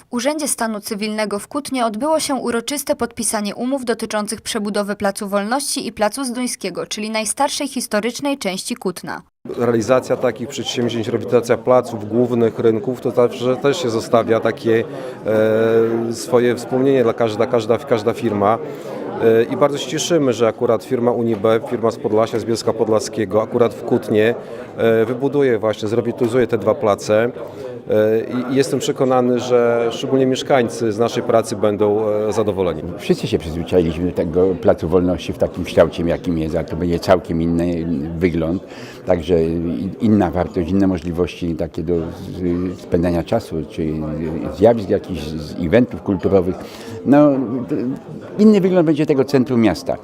W Urzędzie Stanu Cywilnego w Kutnie odbyło się uroczyste podpisanie umów dotyczących przebudowy Placu Wolności i Placu Zduńskiego, czyli najstarszej historycznej części Kutna. Realizacja takich przedsięwzięć, rewitalizacja placów głównych, rynków, to zawsze też się zostawia takie e, swoje wspomnienie dla każda, każda, każda firma. E, I bardzo się cieszymy, że akurat firma Unibe, firma z Podlasia, z Bielska Podlaskiego, akurat w Kutnie e, wybuduje właśnie, zrewitalizuje te dwa place. E, I jestem przekonany, że szczególnie mieszkańcy z naszej pracy będą e, zadowoleni. Wszyscy się przyzwyczailiśmy do tego Placu Wolności w takim kształcie, jakim jest, a to będzie całkiem inny wygląd, także inna wartość, inne możliwości takie do spędzania czasu, czy zjawisk jakichś, z eventów kulturowych. No, inny wygląd będzie tego centrum miasta.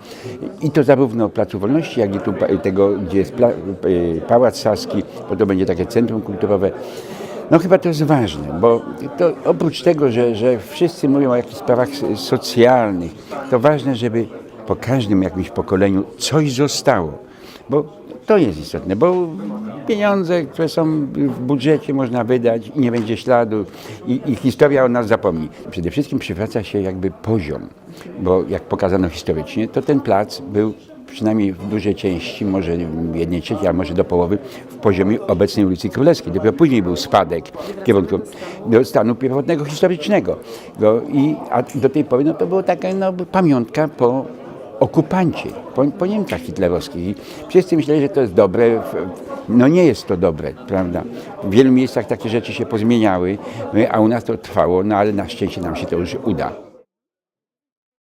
I to zarówno Placu Wolności, jak i tu tego, gdzie jest y, Pałac Saski, bo to będzie takie centrum kulturowe. No chyba to jest ważne, bo to oprócz tego, że, że wszyscy mówią o jakichś sprawach socjalnych, to ważne, żeby po każdym jakimś pokoleniu coś zostało. Bo to jest istotne, bo pieniądze, które są w budżecie można wydać i nie będzie śladu i, i historia o nas zapomni. Przede wszystkim przywraca się jakby poziom, bo jak pokazano historycznie, to ten plac był przynajmniej w dużej części, może jednej trzeciej, a może do połowy, w poziomie obecnej ulicy Królewskiej. Dopiero później był spadek w kierunku do stanu pierwotnego historycznego. I, a do tej pory no, to była taka no, pamiątka po okupancie, po, po Niemcach hitlerowskich. I wszyscy myśleli, że to jest dobre. No nie jest to dobre, prawda? W wielu miejscach takie rzeczy się pozmieniały, a u nas to trwało, no ale na szczęście nam się to już uda.